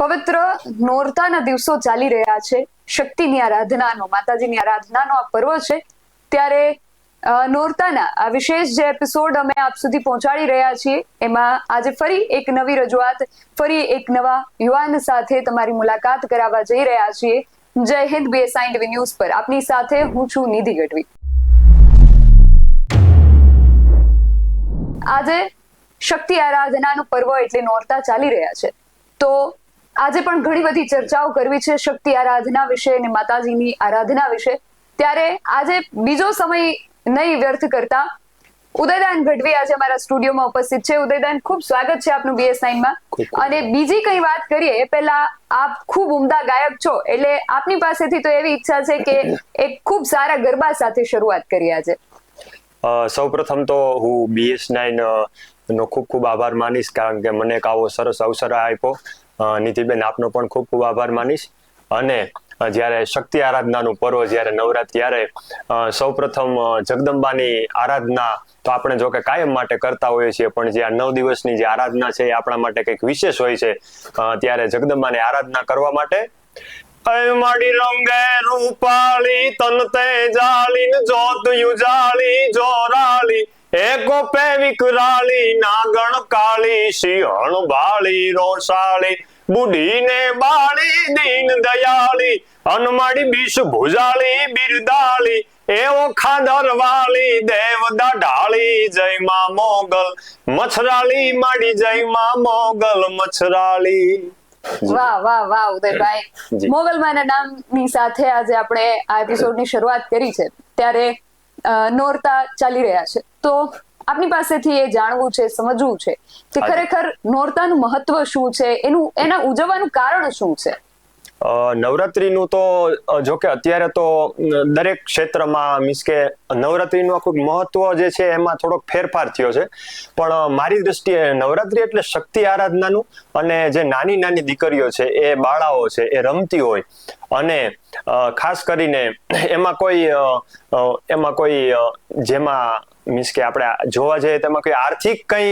પવિત્ર નોરતાના દિવસો ચાલી રહ્યા છે. શક્તિની આરાધનાનો, માતાજીની આરાધનાનો આ પર્વ છે. ત્યારે નોરતાના આ વિશેષ જે એપિસોડ અમે આપ સુધી પહોંચાડી રહ્યા છીએ, એમાં આજે ફરી એક નવી રજૂઆત, ફરી એક નવા યુવાન સાથે તમારી મુલાકાત કરાવવા જઈ રહ્યા છીએ. જય હિન્દ બીએસઆઈ ટીવી ન્યૂઝ પર. આપની સાથે હું છું નિધિ ગઢવી. આજે શક્તિ આરાધનાનું પર્વ એટલે નોરતા ચાલી રહ્યા છે. તો આજે પણ ઘણી બધી ચર્ચાઓ કરવી છે શક્તિ આરાધના વિશે અને માતાજીની આરાધના વિશે. ત્યારે આજે બીજો સમય નહીં વ્યર્થ કરતા. ઉદયદાન ગઢવી આજે અમારા સ્ટુડિયોમાં ઉપસ્થિત છે. ઉદયદાન ખૂબ સ્વાગત છે આપનું બીએસ નાઇનમાં. અને બીજી કઈ વાત કરીએ એ પહેલા આપ ખૂબ ઉમદા ગાયક છો એટલે આપની પાસેથી તો એવી ઈચ્છા છે કે એક ખૂબ સારા ગરબા સાથે શરૂઆત કરી આજે. સૌપ્રથમ તો હું બીએસ નાઇન નો ખૂબ ખૂબ આભાર માનીશ કારણ કે મને એક આવો સરસ અવસર આપ્યો. અ, નિધિબેન આપનો પણ ખૂબ ખૂબ આભાર માનીશ. અને જ્યારે શક્તિ આરાધનાનું પર્વ જ્યારે નવરાત ત્યારે સૌ પ્રથમ જગદંબાની આરાધના તો આપણે જો કે કાયમ માટે કરતા હોઈએ છીએ પણ જે આ નવ દિવસની જે આરાધના છે એ આપણા માટે કંઈક વિશેષ હોય છે. ત્યારે જગદંબાની આરાધના કરવા માટે માડી રંગે રૂપાળી તન તે જાળી જોત યુજાળી જોરાળી પે વિકરાળી નાગણ કાળી સિંહણ બાળી રોસાળી બુઢી ને બાળી દીન દયાળી અનમાડી બીસ ભુજાળી બિરદાળી એવો ખાદર વાળી દેવદા ઢાળી જય માં મોગલ મછરાળી માડી જય માં મોગલ મછરાળી. વાહ વાહ વાહ ઉદયભાઈ. જી. મોગલમાના નામની સાથે આજે આપણે આ એપિસોડની શરૂઆત કરી છે. ત્યારે નોરતા ચાલી રહ્યા છે. તો આપની પાસેથી એ જાણવું છે સમજવું છે કે ખરેખર નોરતાનું મહત્વ શું છે? એનું એના ઉજવવાનું કારણ શું છે? નવરાત્રીનું તો જો કે અત્યારે તો દરેક ક્ષેત્રમાં મીન્સ કે નવરાત્રીનું આખું મહત્વ જે છે એમાં થોડોક ફેરફાર થયો છે. પણ મારી દ્રષ્ટિએ નવરાત્રી એટલે શક્તિ આરાધનાનું અને જે નાની નાની દીકરીઓ છે એ બાળાઓ છે એ રમતી હોય અને ખાસ કરીને એમાં કોઈ એમાં કોઈ જેમાં મીન્સ કે આપણે જોવા જઈએ તેમાં કોઈ આર્થિક કઈ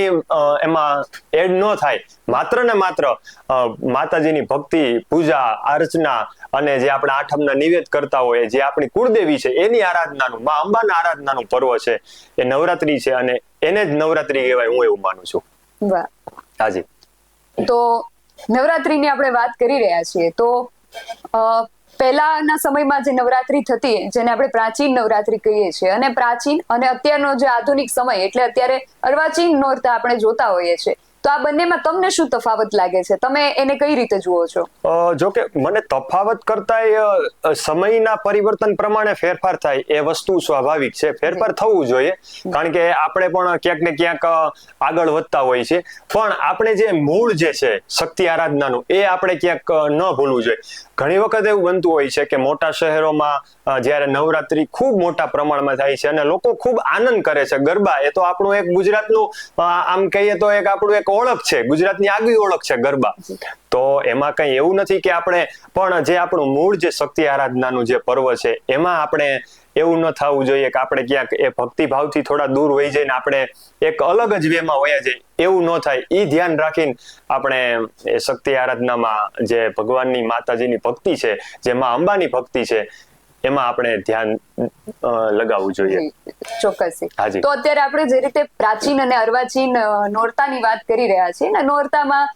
એમાં એડ ન થાય. માત્ર ને માત્ર માતાજીની ભક્તિ પૂજા અર્ચના અને જે આપણે આઠમના નિવેદ કરતા હોય જે આપણી કુળદેવી છે એની આરાધનાનું મા અંબાના આરાધનાનું પર્વ છે એ નવરાત્રી છે અને એને જ નવરાત્રી કહેવાય હું એવું માનું છું. હાજી. તો નવરાત્રીની આપણે વાત કરી રહ્યા છીએ તો પહેલાના સમયમાં જે નવરાત્રી થતી જેને આપણે પ્રાચીન નવરાત્રી કહીએ છીએ અને પ્રાચીન અને અત્યારનો જે આધુનિક સમય એટલે અત્યારે અર્વાચીન નોરતા આપણે જોતા હોઈએ છીએ. તો આ બંનેમાં તમને શું તફાવત લાગે છે? તમે એને કઈ રીતે જુઓ છો? જો કે મને તફાવત કરતા સમયના પરિવર્તન પ્રમાણે ફેરફાર થાય એ વસ્તુ સ્વાભાવિક છે. ફેરફાર થવું જોઈએ કારણ કે આપણે પણ ક્યાંક ને ક્યાંક આગળ વધતા હોય છે પણ આપણે જે મૂળ જે છે શક્તિ આરાધનાનું એ આપણે ક્યાંક ન ભૂલવું જોઈએ. ઘણી વખત એવું બનતું હોય છે કે મોટા શહેરોમાં જ્યારે નવરાત્રી ખૂબ મોટા પ્રમાણમાં થાય છે અને લોકો ખૂબ આનંદ કરે છે. ગરબા એ તો આપણું એક ગુજરાતનું આમ કહીએ તો એક આપણું એક ઓળખ છે. ગુજરાતની આગવી ઓળખ છે ગરબા. તો એમાં કંઈ એવું નથી કે આપણે, પણ જે આપણું મૂળ જે શક્તિ આરાધનાનું જે પર્વ છે, એમાં આપણે એવું ન થવું જોઈએ કે આપણે ક્યાંક એ ભક્તિભાવથી થોડા દૂર વહી જઈને આપણે એક અલગ જ વેમાં વયા જાય એવું ન થાય. એ ધ્યાન રાખીને આપણે એ શક્તિ આરાધનામાં જે ભગવાનની માતાજીની ભક્તિ છે જે માં અંબાની ભક્તિ છે એમાં આપણે ધ્યાન લગાવવું જોઈએ. ચોક્કસ. તો અત્યારે આપણે જે રીતે પ્રાચીન અને અર્વાચીન નોરતાની વાત કરી રહ્યા છીએ ને નોરતામાં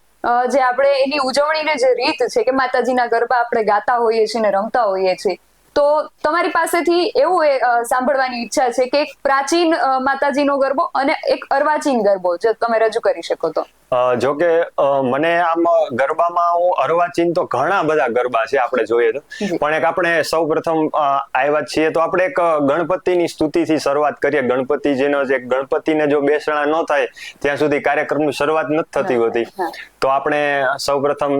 જે આપણે એની ઉજવણીની જે રીત છે કે માતાજીના ગરબા આપણે ગાતા હોઈએ છીએ ને રમતા હોઈએ છીએ તો તમારી પાસેથી એવું એ, સાંભળવાની ઈચ્છા છે કે એક પ્રાચીન માતાજીનો ગરબો અને એક અર્વાચીન ગરબો જે તમે રજૂ કરી શકો તો. જો કે મને આમ ગરબામાં હું અર્વાચીન તો ઘણા બધા ગરબા છે આપણે જોઈએ તો. પણ એક આપણે સૌ પ્રથમ આવ્યા છીએ તો આપણે એક ગણપતિની સ્તુતિથી શરૂઆત કરીએ. ગણપતિજીનો જે ગણપતિને જો બેસણા ન થાય ત્યાં સુધી કાર્યક્રમની શરૂઆત નથી થતી હોતી. તો આપણે સૌ પ્રથમ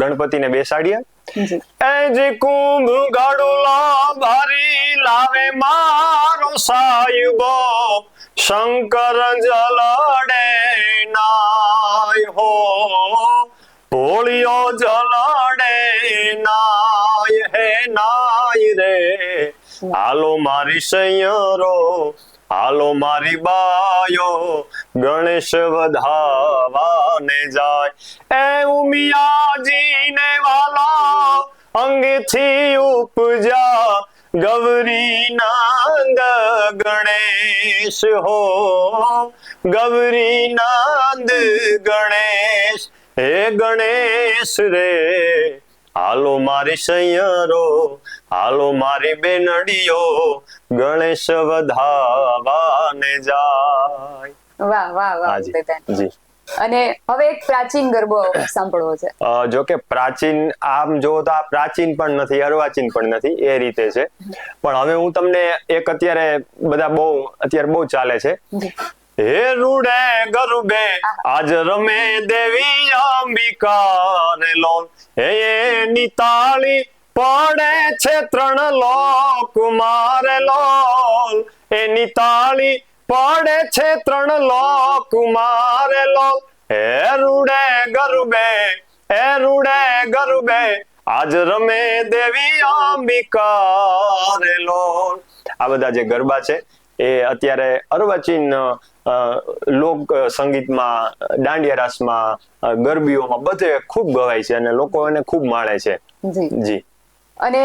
ગણપતિને બેસાડીએ. જી. એ જે કુંભ ગડુલો ભરી લાવે મારો સાયુબો. શંકર જલડે નાય હો. પોળિયો જલડે નાય હે નાય રે. હાલો મારી સૈયરો હાલો મારી બાયો, ગણેશ વધાવાને જાય. એ ઉમિયાજીને વાલો, અંગથી ઉપજા. ગૌરી નાંદ ગણેશ હો. ગૌરી નાંદ ગણેશ, હે ગણેશ રે. હાલો મારી સૈયરો હાલો મારી બેનડીઓ ગણેશ વધાવાને જાય. વાહ વાહ વાહ જી અને હવે એક પ્રાચીન ગરબો સાંભળવો છે. જો કે પ્રાચીન આમ જો તો આ પ્રાચીન પણ નથી અર્વાચીન પણ નથી એ રીતે છે. પણ હવે હું તમને એક અત્યારે બધા બહુ અત્યારે બહુ ચાલે છે. હે રૂડે ગરુબે આજ રમે દેવી અંબિકા ને લોલ હે એની તાળી પડે છે ત્રણ લોક મારે લોલ એની તાળી પડે છે ત્રણ લોક મારે લોલ હે રૂડે ગરુબે હે રૂડે ગરુબે આજ રમે દેવી અંબિકા રે લોલ આ બધા જે ગરબા છે, એ અત્યારે અર્વાચીન લોક સંગીતમાં દાંડિયા રાસમાં ગરબીઓમાં બધે ખૂબ ગવાય છે અને લોકો એને ખૂબ માણે છે. જી. અને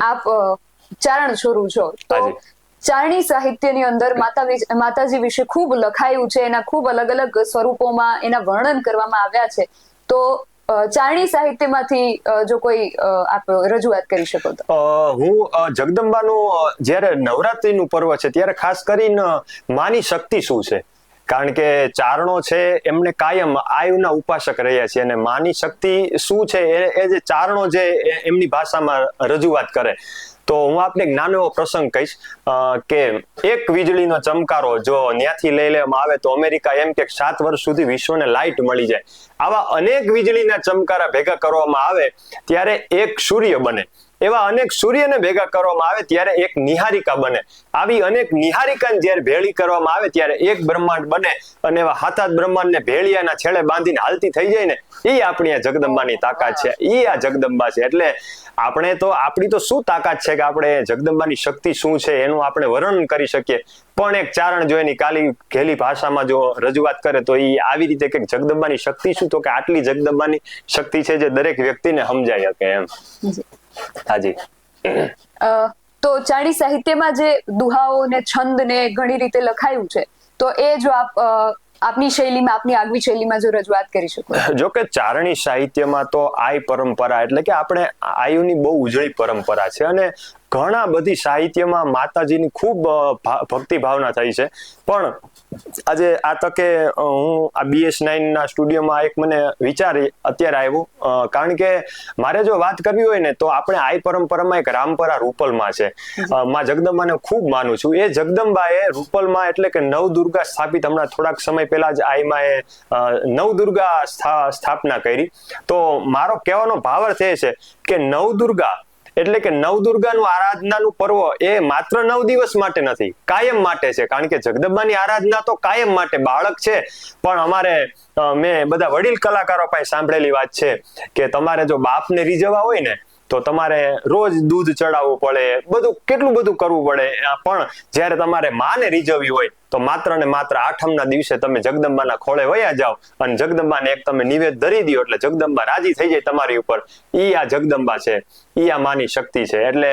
આપ ચારણ છોરું છો. તો. ચારણી સાહિત્યની અંદર માતા માતાજી વિશે ખૂબ લખાયું છે. એના ખૂબ અલગ અલગ સ્વરૂપોમાં એના વર્ણન કરવામાં આવ્યા છે. તો ચારણી સાહિત્યમાંથી જો કોઈ આપ રજૂઆત કરી શકો તો. હું જગદંબાનું જ્યારે નવરાત્રીનું પર્વ છે, ત્યારે ખાસ કરીને માની શક્તિ શું છે? કારણ કે ચારણો છે, એમને કાયમ આયુના ઉપાસક રહ્યા છે અને માની શક્તિ શું છે, એ જે ચારણો જે એમની ભાષામાં રજૂઆત કરે. તો હું આપને એક નાનો એવો પ્રસંગ કહીશ કે એક વીજળીનો ચમકારો જો ત્યાંથી લઈ લેવામાં આવે તો અમેરિકા એમ કે સાત વર્ષ સુધી વિશ્વને લાઇટ મળી જાય. આવા અનેક વીજળીના ચમકારા ભેગા કરવામાં આવે, ત્યારે એક સૂર્ય બને. એવા અનેક સૂર્યને ભેગા કરવામાં આવે ત્યારે એક નિહારિકા બને. આવી અનેક નિહારિકાને જ્યારે ભેળી કરવામાં આવે ત્યારે એક બ્રહ્માંડ બને અને એવા હાથાત બ્રહ્માંડને ભેળિયાના છેડે બાંધીને હાલતી થઈ જાય ને એ આપણી આ જગદંબાની તાકાત છે. એ આ જગદંબા છે. એટલે આપણે તો, આપણી તો શું તાકાત છે કે આપણે જગદંબાની શક્તિ શું છે એનું આપણે વર્ણન કરી શકીએ? પણ એક ચારણ જો એની કાલી ઘેલી ભાષામાં જો રજૂઆત કરે તો એ આવી રીતે કે જગદંબાની શક્તિ શું? તો કે આટલી જગદંબાની શક્તિ છે જે દરેક વ્યક્તિને સમજાય શકે એમ. હાજી. તો ચારણી સાહિત્યમાં જે દુહાઓ ને છંદ ને ઘણી રીતે લખાયું છે તો એ જો આપ આપની શૈલીમાં આપની આગવી શૈલીમાં જો રજૂઆત કરી શકો. જો કે ચારણી સાહિત્યમાં તો આય પરંપરા એટલે કે આપણે આયુની બહુ ઉજળી પરંપરા છે અને ઘણા બધી સાહિત્યમાં માતાજીની ખૂબ ભક્તિ ભાવના થઈ છે. પણ આજે આ તકે હું આ બીએસ નાઇન ના સ્ટુડિયોમાં એક મને વિચાર અત્યારે આવ્યો કારણ કે મારે જો વાત કરવી હોય ને, તો આપણે આ પરંપરામાં એક રામપરા રૂપલમાં છે. માં જગદંબાને ખૂબ માનું છું. એ જગદંબાએ રૂપલમાં એટલે કે નવદુર્ગા સ્થાપિત, હમણાં થોડાક સમય પહેલા જ આઈમાં એ નવદુર્ગા સ્થાપના કરી. તો મારો કહેવાનો ભાવાર્થ એ છે કે નવદુર્ગા એટલે કે નવદુર્ગાનું આરાધનાનું પર્વ એ માત્ર નવ દિવસ માટે નથી, કાયમ માટે છે. કારણ કે જગદંબાની આરાધના તો કાયમ માટે બાળક છે. પણ અમારે મેં બધા વડીલ કલાકારો પાસે સાંભળેલી વાત છે કે તમારે જો બાપને રીઝવવા હોય ને તો તમારે રોજ દૂધ ચડાવવું પડે, બધું, કેટલું બધું કરવું પડે પણ જ્યારે તમારે માને રીઝવવી હોય, તો માત્ર ને માત્ર આઠમના દિવસે તમે જગદંબાના ખોળે વયા જાઓ અને જગદંબાને એક તમે નિવેદ ધરી દો એટલે જગદંબા રાજી થઈ જાય તમારી ઉપર. ઈ આ જગદંબા છે. ઈ આ માની શક્તિ છે. એટલે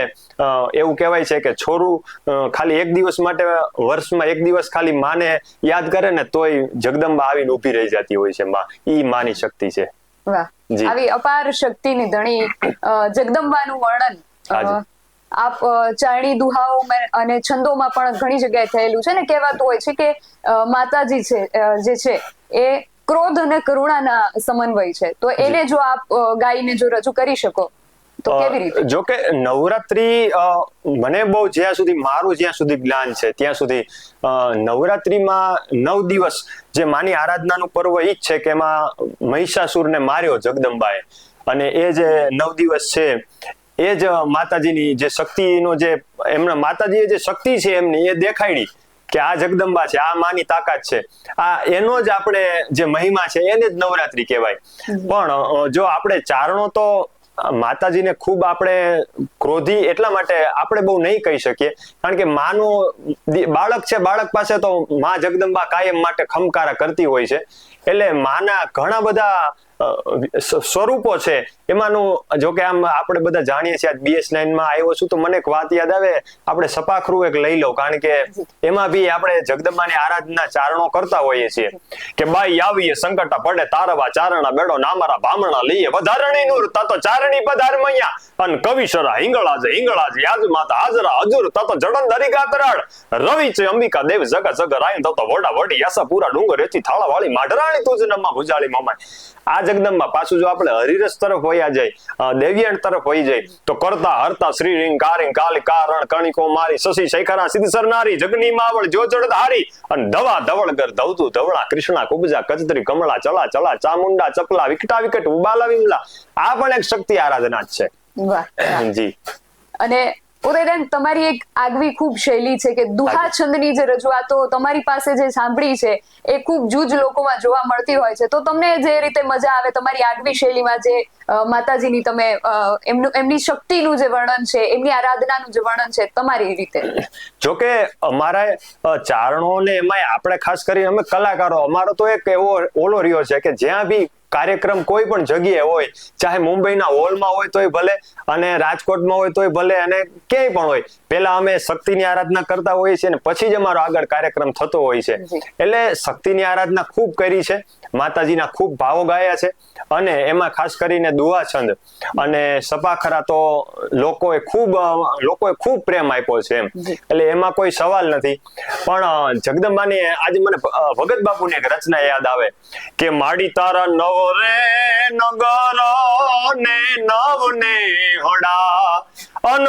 એવું કહેવાય છે કે છોરું ખાલી એક દિવસ માટે, વર્ષમાં એક દિવસ ખાલી માને યાદ કરે ને તોય જગદંબા આવીને ઊભી રહી જતી હોય છે માં. ઈ માની શક્તિ છે. વાહ. આવી અપાર શક્તિની ધણી જગદંબાનું વર્ણન. આપ ચારણી દુહાઓ અને છંદોમાં પણ ઘણી જગ્યાએ થયેલું છે ને કહેવાતું હોય છે કે માતાજી છે જે છે એ ક્રોધ અને કરુણાના સમન્વય છે. તો એને જો આપ ગાઈને જો રજૂ કરી શકો તો કેવી રીતે? જો કે નવરાત્રી મને બહુ જ્યાં સુધી મારું જ્યાં સુધી જ્ઞાન છે ત્યાં સુધી નવરાત્રીમાં નવ દિવસ જે માની આરાધનાનું પર્વ ઈ જ છે કે એમાં મહિષાસુરને માર્યો જગદંબાએ. અને એ જે નવ દિવસ છે એ જ માતાજીની જે શક્તિનો જે એમના માતાજીએ જે શક્તિ છે એમની એ દેખાડી કે આ જગદંબા છે આ માની તાકાત છે. આ એનો જ આપણે જે મહિમા છે એને જ નવરાત્રી કહેવાય. પણ જો આપણે ચારણો તો માતાજીને ખૂબ આપણે ક્રોધી એટલા માટે આપણે બહુ નહીં કહી શકીએ. કારણ કે માનો બાળક છે, બાળક પાસે તો માં જગદંબા કાયમ માટે ખમકારા કરતી હોય છે. એટલે માના ઘણા બધા સ્વરૂપો છે. એમાંનું જો કે આમ આપણે બધા જાણીએ છીએ બીએસમાં આવ્યો છું તો મને એક વાત યાદ આવે. આપણે સપાખરું એક લઈ લો કારણ કે એમાં બી આપણે જગદંબાની આરાધના ચારણો કરતા હોઈએ છીએ. કે બાઈ આવીએ, સંકટા પડે, તારવા, ચારણા બેડો નામારા, ભામણા લઈએ, વધારણી નૂર, તા તો ચારણી પધાર મૈયા. અન કવિશરા હિંગળાજ હિંગળાજ હિંગળા યાદ માતા હાજરા, હજુર તતો જડન દરી ગાતરાળ. રવિ છે અંબિકા દેવ, જગ જગ રાયન તા તો વડા વડી યાસા પૂરા ડુંગર એથી થાળા વાળી માઢરાણી તુજ નમા ભુજાળી મમાય. આ જગદંબા પાછું જો આપણે હરિરસ તરફ વયા જાય દેવ્યાણ તરફ વહી જાય તો કરતા હરતા શ્રી રીંગ કારિંગ કાલી કારણ કણિકો મારી શશી શેખરા સિદ્ધ સરનારી જગની માવળ જો જડ હારી અને ધવા ધવળગર ધવતું ધવળા કૃષ્ણા કુબજા કચતરી કમળા ચલા ચલા ચામુંડા ચપલા વિકટા વિકટ ઉબાલા વિમલા. આ પણ એક શક્તિ આરાધના જ છે. જી. અને ઉદયદાન તમારી એક આગવી ખૂબ શૈલી છે કે દુહા છંદની જે રજૂઆતો તમારી પાસે જે સાંભળી છે એ ખૂબ જૂજ લોકોમાં જોવા મળતી હોય છે. તો તમને જે રીતે મજા આવે તમારી આગવી શૈલીમાં જે માતાજીની તમે એમનું એમની શક્તિનું જે વર્ણન છે એમની આરાધનાનું જે વર્ણન છે તમારી રીતે? જોકે અમારા ચારણો ચારણોને એમાંય આપણે ખાસ કરીને અમે કલાકારો અમારો તો એક એવો ઓલો રહ્યો છે કે જ્યાં બી કાર્યક્રમ કોઈ પણ જગ્યાએ હોય ચાહે મુંબઈના હોલમાં હોય તોય ભલે અને રાજકોટમાં હોય તોય ભલે અને ક્યાંય પણ હોય પેલા અમે શક્તિની આરાધના કરતા હોઈએ છીએ અને પછી જ અમારો આગળ કાર્યક્રમ થતો હોય છે. એટલે શક્તિની આરાધના ખૂબ કરી છે માતાજીના ખૂબ ભાવો ગાયા છે અને એમાં ખાસ કરીને દુઆ છંદ અને સપાખરા તો લોકોએ ખૂબ લોકોએ ખૂબ પ્રેમ આપ્યો છે એમ. એટલે એમાં કોઈ સવાલ નથી. પણ જગદંબાની આજે મને ભગત બાપુની એક રચના યાદ આવે કે માડી તારા નવ રે નગર ને નવ ને હડા અન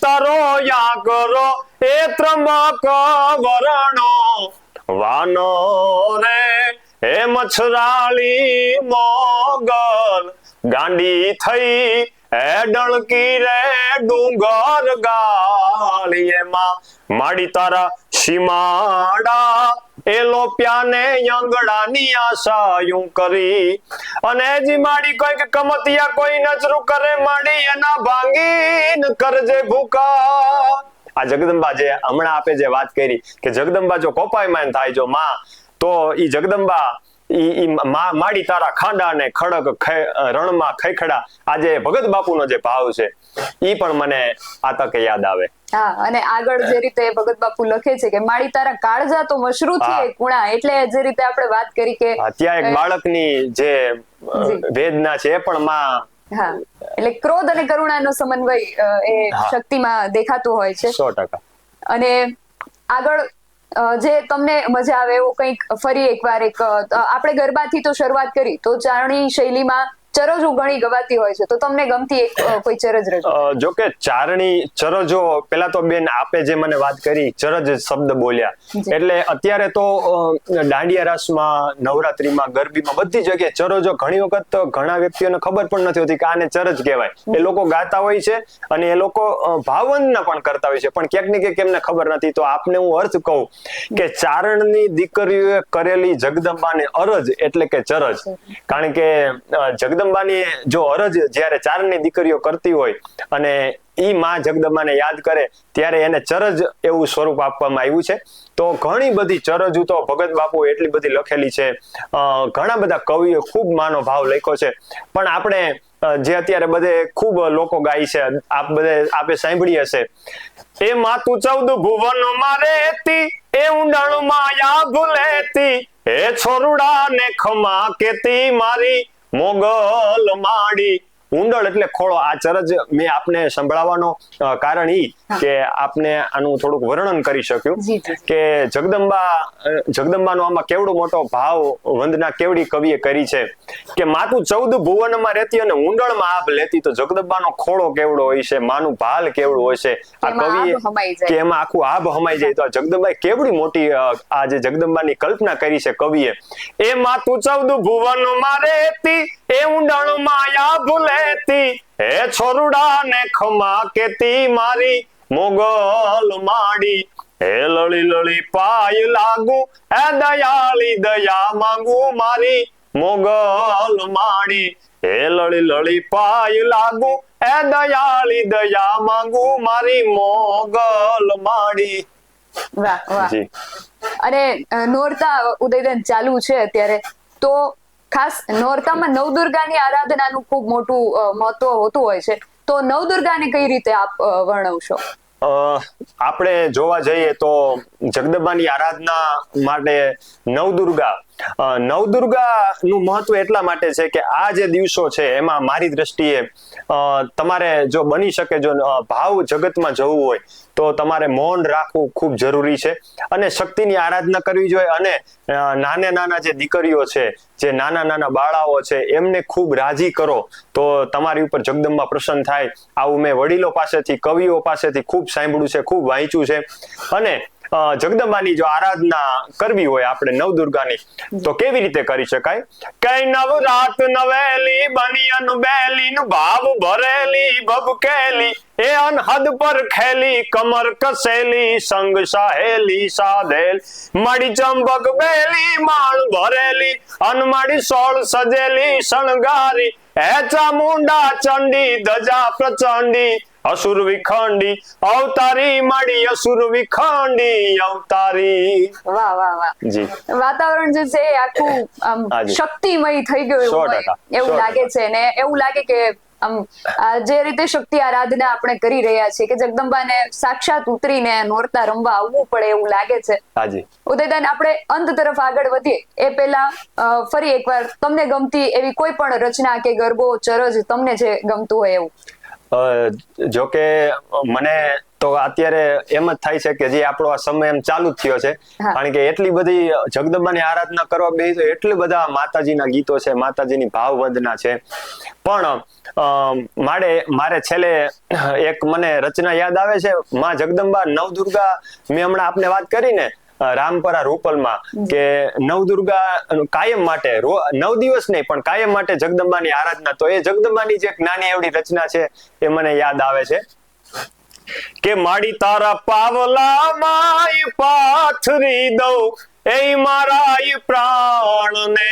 તરો યા કરો એ ત્રંબક વરણો વાનો રે હે મચ્છરાળી મોગલ ગાંડી થઈ ડળકી રે ડુંગર ગાળીએમાં માડી તારા સીમાડા એ લોપ્યાને યંગડાની આશાયું કરી. અને જી માડી કોઈ કે કમતિયા કોઈ નજરું કરે, માડી એના ભાંગીન કરજે ભૂકા. આ જગદંબા જે હમણાં આપે જે વાત કરી કે જગદંબા જો કોપાયમાન થાય જો માં, તો ઈ જગદંબા ઈ માડી તારા ખાંડા ને ખડક રણમાં ખૈખડા. આજે ભગત બાપુનો જે ભાવ છે, ઈ પણ મને આ તકે યાદ આવે. હા અને આગળ જે રીતે ભગત બાપુ લખે છે કે માળી તારા કાળજા તો મશરૂ થી કુણા એટલે જે રીતે આપણે વાત કરી કે ત્યાં એક બાળકની જે વેદના છે એ પણ માં હા એટલે ક્રોધ અને કરુણાનો સમન્વય એ શક્તિમાં દેખાતો હોય છે. સો ટકા. અને આગળ જે તમને મજા આવે એવું કંઈક ફરી એકવાર એક આપણે ગરબાથી તો શરૂઆત કરી તો ચારણી શૈલીમાં ચરજો ઘણી ગવાતી હોય છે તો તમને ગમતી એક કોઈ ચરજ રજૂ. જો કે ચારણી ચરજો પેલા તો બેન આપે જે મને વાત કરી ચરજ શબ્દ બોલ્યા. એટલે અત્યારે તો દાંડિયા રાસમાં નવરાત્રીમાં ગરબીમાં બધી જગ્યાએ ચરજો ઘણી વખત ઘણા વ્યક્તિઓને ખબર પણ નથી હોતી કે આને ચરજ કહેવાય. એ લોકો ગાતા હોય છે અને એ લોકો ભાવવંદના પણ કરતા હોય છે પણ ક્યાંક ને ક્યાંક એમને ખબર નથી. તો આપને હું અર્થ કહું કે ચારણની દીકરીઓએ કરેલી જગદંબાને અરજ એટલે કે ચરજ. કારણ કે અ, જગદંબાની જો અરજ જ્યારે ચારણની દીકરીઓ કરતી હોય અને ઈ માં જગદંબાને યાદ કરે, ત્યારે એને ચરજ એવું સ્વરૂપ આપવામાં આવ્યું છે. તો ઘણી બધી ચરજુ તો ભગત બાપુ એટલી બધી લખેલી છે. ઘણા બધા કવિઓ ખૂબ માનો ભાવ લખ્યો છે. પણ આપણે જે અત્યારે બધે ખૂબ લોકો ગાય છે, આપ બધે આપે સાંભળી હશે. એ માતું ચૌદ ભુવન મારે હતી, એ ઊંડાણ માયા ભૂલેતી એ છોરુડા ને ખમા કેતી મારી મોગલ માડી ઊંડળ એટલે ખોળો આ ચરજ મેં આપને સંભળાવવાનો કારણ ઈ કે આપને આનું થોડુંક વર્ણન કરી શક્યું. કે જગદંબા જગદંબાનો આમાં કેવડો મોટો ભાવ વંદના કેવડી કવિએ કરી છે કે માતું ચૌદ ભુવનમાં રહેતી અને ઊંડળમાં આભ લેતી તો જગદંબાનો ખોળો કેવડો હોય છે માનું ભાલ કેવડું હોય છે આ કવિ કવિએ આભ. કે એમાં આખું આભ હમાઈ જાય તો આ જગદંબાએ કેવડી મોટી આ જે જગદંબાની કલ્પના કરી છે કવિએ એ માતું ચૌદ ભુવનમાં રહેતી એ ઊંડાણ માયા ભૂલેતી હે છોરુડા ને ખમા કેતી મારી? મોગલ માડી. હે લળી લળી પાય લાગુ હે દયાળી દયા માંગુ મારી? મોગલ માડી. હે લળી લળી પાય લાગુ એ દયાળી દયા માંગુ મારી? મોગલ માડી. વાહ વાહ. અને નોરતા ઉદયદન ચાલુ છે અત્યારે. તો ખાસ નોરતામાં નવદુર્ગાની આરાધનાનું ખૂબ મોટું મહત્વ હોતું હોય છે. તો નવદુર્ગાને કઈ રીતે આપ વર્ણવશો? આપણે જોવા જઈએ તો જગદંબાની આરાધના માટે નવદુર્ગા નવદુર્ગા નું મહત્વ એટલા માટે છે કે આ જે દિવસો છે એમાં મારી દ્રષ્ટિએ તમારે જો બની શકે જો ભાવ જગતમાં જવું હોય તો તમારે મૌન રાખવું ખૂબ જરૂરી છે. અને શક્તિની આરાધના કરવી જોઈએ અને નાને નાના જે દીકરીઓ છે, જે નાના નાના બાળાઓ છે, એમને ખૂબ રાજી કરો. તો તમારી ઉપર જગદંબા પ્રસન્ન થાય. આવું મેં વડીલો પાસેથી, કવિઓ પાસેથી ખૂબ સાંભળ્યું છે, ખૂબ વાંચ્યું છે. અને જગદંબાની જો આરાધના કરવી હોય આપણે નવદુર્ગાની, તો કેવી રીતે કરી શકાય? કઈ નવરાત નવેલી બની અનબેલી નું ભાવ ભરેલી ભબકેલી એ અનહદ પર ખેલી, કમર કસેલી, સંગ સાહેલી, સાધેલ. માડી ચંબક બેલી, માળ ભરેલી અનમાડી સોળ સજેલી, શણગારી. હે ચામુંડા ચંડી, ધજા પ્રચંડી અસુર વિખંડી અવતારી માડી અસુર વિખંડી અવતારી. વાહ વાહ વાહ. જી. વાતાવરણ જે છે આખું આમ શક્તિમય થઈ ગયું એવું હોય એવું લાગે છે ને એવું લાગે કે આમ જે રીતે શક્તિ આરાધના આપણે કરી રહ્યા છીએ કે જગદંબાને સાક્ષાત ઉતરીને નોરતા રમવા આવવું પડે એવું લાગે છે. હાજી ઉદયદાન આપણે અંત તરફ આગળ વધીએ. એ પહેલા ફરી એકવાર તમને ગમતી એવી કોઈ પણ રચના કે ગરબો ચરજ તમને જે ગમતું હોય એવું. જો કે મને તો અત્યારે એમ જ થાય છે કે જે આપણો આ સમય એમ ચાલુ જ થયો છે. કારણ કે એટલી બધી જગદંબાની આરાધના કરવા બે તો એટલી બધા માતાજીના ગીતો છે માતાજીની ભાવ વંદના છે. પણ મારે મારે છેલ્લે એક મને રચના યાદ આવે છે માં જગદંબા નવદુર્ગા મેં હમણાં આપને વાત કરી ને રામપરા રૂપલમાં કે નવદુર્ગા કાયમ માટે નવ દિવસ નહીં પણ કાયમ માટે જગદંબાની આરાધના. તો એ જગદંબાની જે નાની એવડી રચના છે એ મને યાદ આવે છે. કે માડી તારા પાવલા માય પાથરી દઉં એ મારા પ્રાણને.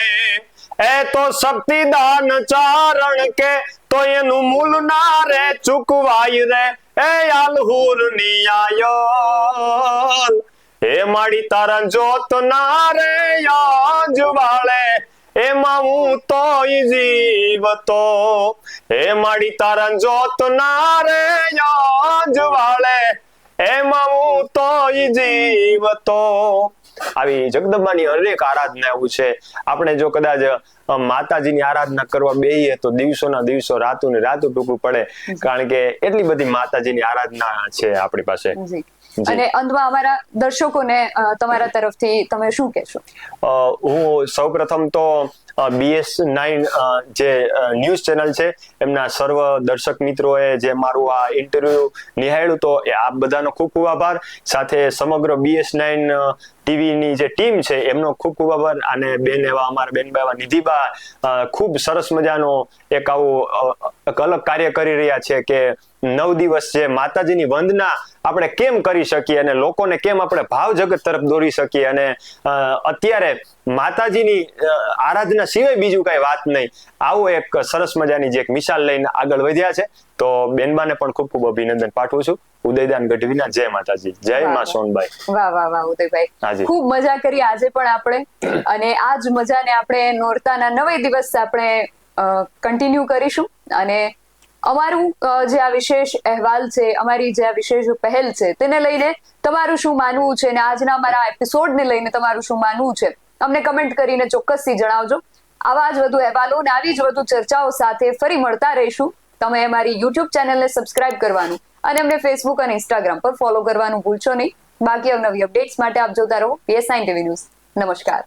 એ તો શક્તિદાન ચારણ કે તો એનું મૂલ ના રે ચૂકવાય રે. એ આલહુર નિયાયલ એ માડી તારા જોત ના રે યાજવાળે એમાં હું તો જીવતો. એ માડી તારા જોત ના રે યાજવાળે એમાં હું તો જીવતો. આવી જગદંબાની અનેક આરાધના એવું છે. આપણે જો કદાચ માતાજીની આરાધના કરવા બેહીએ તો દિવસોના દિવસો રાતું ને રાતું ટૂંકું પડે. કારણ કે એટલી બધી માતાજીની આરાધના છે આપણી પાસે. અને અંતમાં અમારા દર્શકોને તમારા તરફથી તમે શું કહેશો? હું સૌપ્રથમ તો B S nine news channel છે એમના સર્વ દર્શક મિત્રોએ જે મારું આ ઇન્ટરવ્યુ નિહાળ્યું તો એ આપ બધાનો ખૂબ ખૂબ આભાર. સાથે સમગ્ર બીએસ નાઇન ટીવીની જે ટીમ છે એમનો ખૂબ ખૂબ આભાર. અને બેન એવા અમારા બેન બાવા નિધિબા ખૂબ સરસ મજાનો એક આવું એક અલગ કાર્ય કરી રહ્યા છે કે નવ દિવસ છે. માતાજીની વંદના આપણે કેમ કરી શકીએ અને લોકોને કેમ આપણે ભાવ જગત તરફ દોરી શકીએ અને અત્યારે માતાજીની આરાધના સિવાય બીજું કઈ વાત નહીં. આવું એક સરસ મજાની જે એક મિસાલ લઈને આગળ વધ્યા છે. તો બેનબાને પણ ખૂબ ખૂબ અભિનંદન પાઠવું છું. ઉદયદાન ગઢવીના જય માતાજી. જય મા વાહ. વાહ વાહ વાહ ઉદયભાઈ. ખૂબ મજા કરી આજે પણ આપણે. અને આ જ મજાને આપણે નોરતાના નવે દિવસ આપણે કન્ટિન્યુ કરીશું. અને અમારું જે આ વિશેષ અહેવાલ છે, અમારી જે આ વિશેષ પહેલ છે, તેને લઈને તમારું શું માનવું છે? અને આજના અમારા એપિસોડને લઈને તમારું શું માનવું છે? અમને કમેન્ટ કરીને ચોક્કસથી જણાવજો. આવા જ વધુ અહેવાલો અને આવી જ વધુ ચર્ચાઓ સાથે ફરી મળતા રહીશું. તમે અમારી યુટ્યુબ ચેનલને સબસ્ક્રાઇબ કરવાનું અને અમને ફેસબુક અને ઇન્સ્ટાગ્રામ પર ફોલો કરવાનું ભૂલશો નહીં. બાકી અવનવી અપડેટ્સ માટે આપ જોતા રહો પીએસઆઈ ટીવી ન્યૂઝ નમસ્કાર.